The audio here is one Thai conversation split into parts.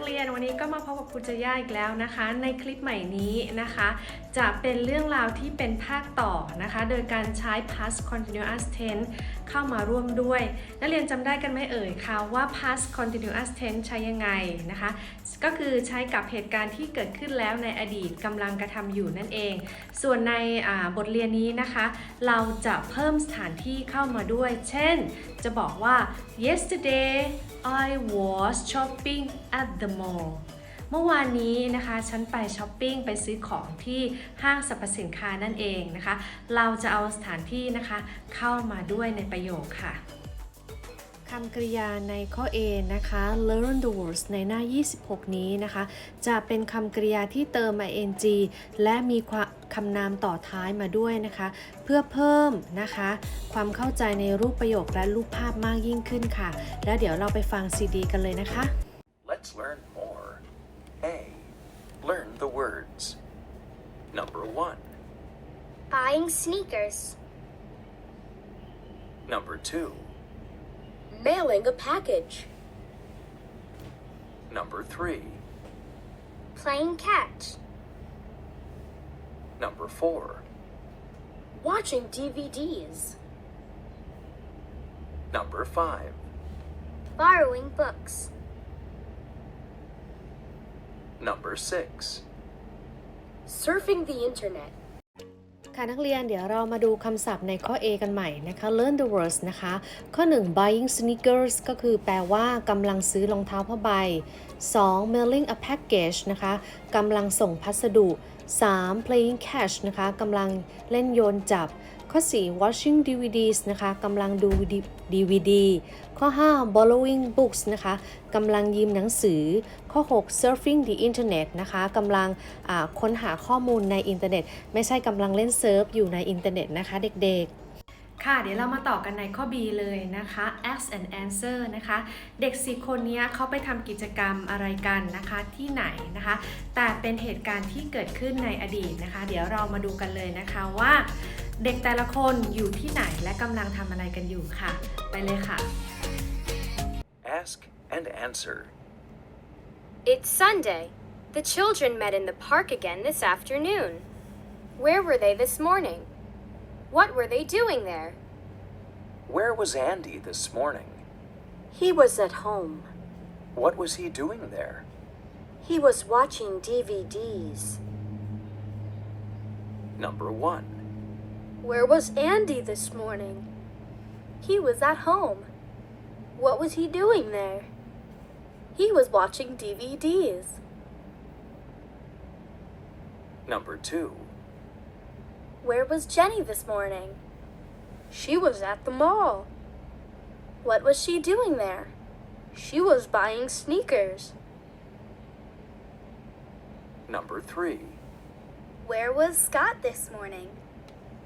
กเรียนวันนี้ก็มาพบกับคุณจย่าอีกแล้วนะคะ ในคลิปใหม่นี้นะคะ จะเป็นเรื่องราวที่เป็นภาคต่อนะคะ โดยการใช้ past continuous tense เข้ามาร่วมด้วย นักเรียนจำได้กันไหมเอ่ยคะว่า past continuous tense ใช้ยังไงนะคะ ก็คือใช้กับเหตุการณ์ที่เกิดขึ้นแล้วในอดีตกำลังกระทำอยู่นั่นเอง ส่วนในบทเรียนนี้นะคะ เราจะเพิ่มสถานที่เข้ามาด้วย เช่น จะบอกว่า yesterday I was shopping at the mall เมื่อวานนี้นะคะฉันไปช้อปปิ้งไปซื้อของที่ห้างสรรพสินค้านั่นเองนะคะ เราจะเอาสถานที่นะคะเข้ามาด้วยในประโยคค่ะ คำกริยาในข้อ A นะคะ learn the words ในหน้า 26 นี้นะคะ จะเป็นคำกริยาที่เติม ing และมีความคำนามต่อท้ายมาด้วยนะคะ เพื่อเพิ่มนะคะ ความเข้าใจในรูปประโยคและรูปภาพมากยิ่งขึ้นค่ะ แล้วเดี๋ยวเราไปฟังซีดีกันเลยนะคะ Let's learn more. A. Learn the words. Number one. Buying sneakers. Number two. Mailing a package. Number three. Playing catch. Number four. Watching DVDs. Number five. Borrowing books. Number six. Surfing the internet. ค่ะนักเรียนเดี๋ยวเรามาดูคำศัพท์ในข้อ A กันใหม่นะคะ learn the words นะคะ ข้อ 1 buying sneakers ก็คือแปลว่ากำลังซื้อรองเท้าผ้าใบ 2 mailing a package นะคะกำลังส่งพัสดุ 3 playing catch นะคะกำลังเล่นโยนจับ ข้อ 4 watching DVDs นะคะกำลังดู DVD ข้อ 5 borrowing books นะคะกำลังยืมหนังสือ ข้อ 6 surfing the internet นะคะกำลังค้นหาข้อมูลในอินเทอร์เน็ต ไม่ใช่กำลังเล่นเซิร์ฟอยู่ในอินเทอร์เน็ตนะคะเด็กๆค่ะ เดี๋ยวเรามาต่อกันในข้อ B เลยนะคะ ask and answer นะคะ เด็กสี่คนนี้เขาไปทำกิจกรรมอะไรกันนะคะที่ไหนนะคะ แต่เป็นเหตุการณ์ที่เกิดขึ้นในอดีตนะคะ เดี๋ยวเรามาดูกันเลยนะคะว่า เด็กแต่ละคนอยู่ที่ไหนและกำลังทำอะไรกันอยู่ค่ะ ไปเลยค่ะ Ask and answer. It's Sunday. The children met in the park again this afternoon. Where were they this morning? What were they doing there? Where was Andy this morning? He was at home. What was he doing there? He was watching DVDs. Number one. Where was Andy this morning? He was at home. What was he doing there? He was watching DVDs. Number two. Where was Jenny this morning? She was at the mall. What was she doing there? She was buying sneakers. Number three. Where was Scott this morning?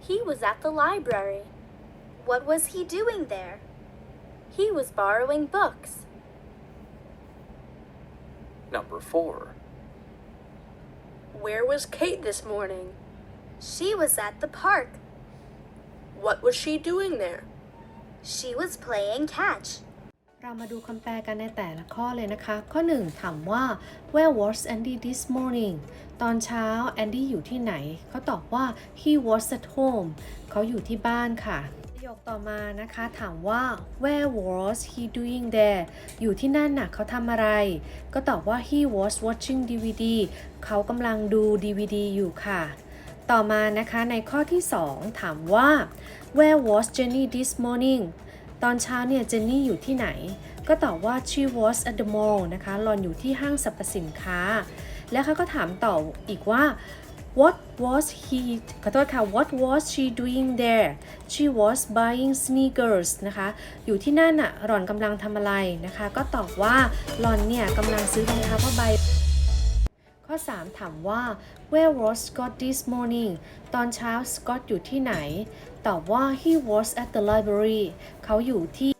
He was at the library. What was he doing there? He was borrowing books. Number four. Where was Kate this morning? She was at the park. What was she doing there? She was playing catch. เรามาดูคำแปลกันในแต่ละข้อเลยนะคะ ข้อ 1 ถามว่า where was Andy this morning ตอนเช้าแอนดี้อยู่ที่ไหน เขาตอบว่า he was at home เขาอยู่ที่บ้านค่ะประโยคต่อมานะคะถามว่า where was he doing there อยู่ที่นั่นน่ะเขาทำอะไร ก็ตอบว่า he was watching DVD เขากำลังดู DVD อยู่ค่ะต่อมานะคะในข้อที่ 2 ถามว่า where was Jenny this morning ตอนเช้าเนี่ยเจนนี่อยู่ที่ไหน ก็ตอบว่า she was at the mall นะคะหลอนอยู่ที่ห้างสรรพสินค้า แล้วเขาก็ถามต่ออีกว่า what was he ขอโทษค่ะ what was she doing there she was buying sneakers นะคะ อยู่ที่นั่นน่ะหลอนกำลังทำอะไรนะคะ ก็ตอบว่าหลอนเนี่ยกำลังซื้อรองเท้าผ้าใบ ข้อ 3 ถามว่า where was Scott this morning ตอนเช้า Scott อยู่ที่ไหน ตอบว่า he was at the library เขาอยู่ที่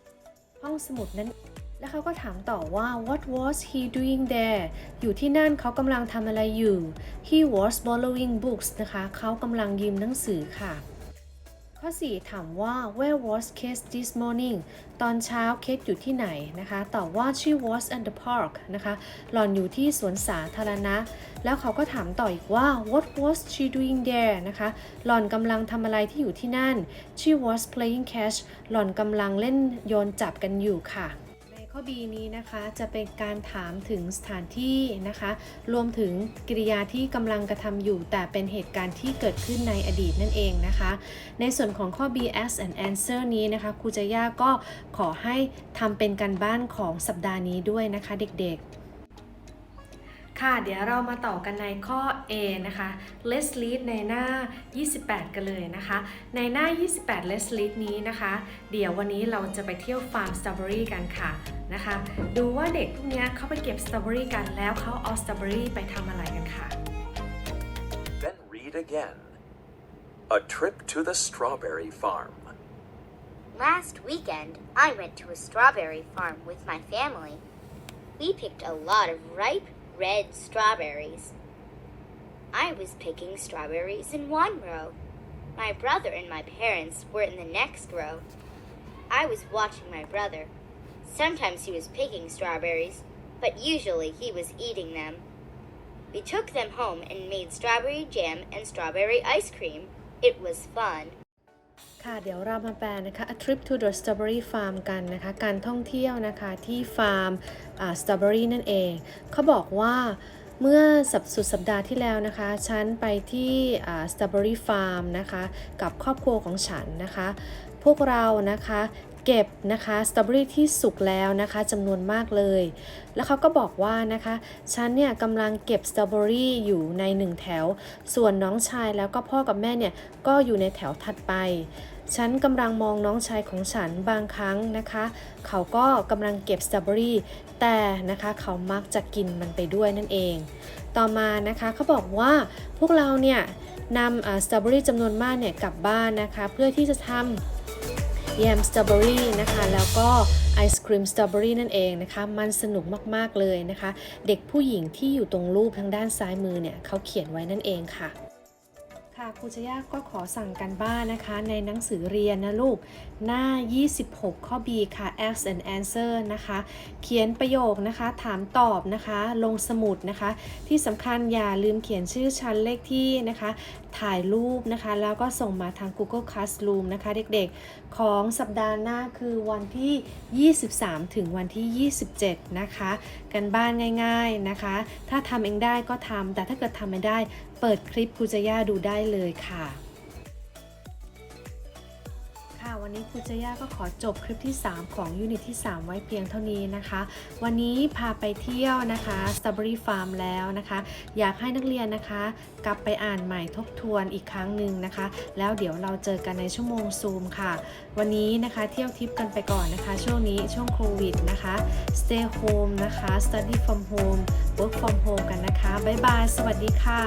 ห้องสมุดนั้น แล้วเขาก็ถามต่อว่า what was he doing there อยู่ที่นั่นเขากำลังทำอะไรอยู่ he was borrowing books นะคะ เขากำลังยืมหนังสือค่ะ ข้อ 4 ถามว่า where was Kate this morning ตอนเช้าเคทอยู่ที่ไหนนะคะตอบว่า she was at the park นะคะหล่อนอยู่ที่สวนสาธารณะ แล้วเขาก็ถามต่ออีกว่า what was she doing there นะคะหล่อนกำลังทำอะไรที่อยู่ที่นั่น she was playing catch หล่อนกำลังเล่นโยนจับกันอยู่ค่ะ ข้อ B นี้นะคะจะเป็นการถามถึงสถานที่นะคะ รวมถึงกิริยาที่กำลังกระทำอยู่ แต่เป็นเหตุการณ์ที่เกิดขึ้นในอดีตนั่นเองนะคะ ในส่วนของข้อ B ask and answer นี้นะคะครูจะย่าก็ขอให้ทำเป็นการบ้านของสัปดาห์นี้ด้วยนะคะเด็กๆ ค่ะ เดี๋ยวเรามาต่อกันในข้อ A นะคะ let's read ในหน้า 28 กันเลยนะคะ ในหน้า 28 let's read นี้นะคะ เดี๋ยววันนี้เราจะไปเที่ยวฟาร์มสตรอเบอรี่กันค่ะนะคะ ดูว่าเด็กพวกเนี้ยเขาไปเก็บสตรอเบอรี่กันแล้วเขาเอาสตรอเบอรี่ไปทำอะไรกันค่ะ Then read again. A trip to the strawberry farm. Last weekend, I went to a strawberry farm with my family. We picked a lot of ripe red strawberries. I was picking strawberries in one row. My brother and my parents were in the next row. I was watching my brother. Sometimes he was picking strawberries, but usually he was eating them. We took them home and made strawberry jam and strawberry ice cream. It was fun. ค่ะเดี๋ยวเรามาแปลนะคะ a trip to the strawberry farm กันนะคะ การท่องเที่ยวนะคะที่ฟาร์มสตรอเบอรี่นั่นเอง เขาบอกว่าเมื่อสัปสุดสัปดาห์ที่แล้วนะคะ ฉันไปที่สตรอเบอรี่ฟาร์มนะคะ กับครอบครัวของฉันนะคะ พวกเรานะคะเก็บนะคะสตรอเบอรี่ที่สุกแล้วนะคะจำนวนมากเลย แล้วเขาก็บอกว่านะคะฉันเนี่ยกำลังเก็บสตรอเบอรี่อยู่ในหนึ่งแถว ส่วนน้องชายแล้วก็พ่อกับแม่เนี่ยก็อยู่ในแถวถัดไป ฉันกำลังมองน้องชายของฉันบางครั้งนะคะ เขาก็กำลังเก็บสตรอเบอรี่แต่นะคะเขามักจะกินมันไปด้วยนั่นเอง ต่อมานะคะเขาบอกว่าพวกเราเนี่ยนำสตรอเบอรี่จำนวนมากเนี่ยกลับบ้านนะคะ เพื่อที่จะทำแยมสตรอเบอรี่นะคะ แล้วก็ไอศครีมสตรอเบอรี่นั่นเองนะคะ มันสนุกมากๆเลยนะคะ เด็กผู้หญิงที่อยู่ตรงรูปทางด้านซ้ายมือเนี่ยเขาเขียนไว้นั่นเองค่ะ ค่ะครูชยาก็ขอสั่งกันบ้านนะคะ ในหนังสือเรียนนะลูก หน้า 26 ข้อ B ค่ะ ask and answer นะคะ เขียนประโยคนะคะ ถามตอบนะคะ ลงสมุดนะคะ ที่สำคัญอย่าลืมเขียนชื่อชั้นเลขที่นะคะถ่ายรูปนะคะ แล้วก็ส่งมาทาง Google Classroom นะคะ เด็กๆ ของสัปดาห์หน้าคือวันที่ 23 ถึงวันที่ 27 นะคะ กันบ้านง่ายๆนะคะ ถ้าทำเองได้ก็ทำแต่ถ้าเกิดทำไม่ได้ เปิดคลิปครูจะย่าดูได้เลยค่ะค่ะ วันนี้ครูจะย่าก็ขอจบคลิปที่ 3 ของยูนิตที่ 3 ไว้เพียงเท่านี้นะคะ วันนี้พาไปเที่ยวนะคะ Strawberry Farm แล้วนะคะ อยากให้นักเรียนนะคะ กลับไปอ่านใหม่ทบทวนอีกครั้งหนึ่งนะคะ แล้วเดี๋ยวเราเจอกันในชั่วโมงซูมค่ะ วันนี้นะคะเที่ยวทิปกันไปก่อนนะคะ ช่วงนี้ช่วงโควิดนะคะ stay home นะคะ study from home work from home กันนะคะบ๊ายบายสวัสดีค่ะ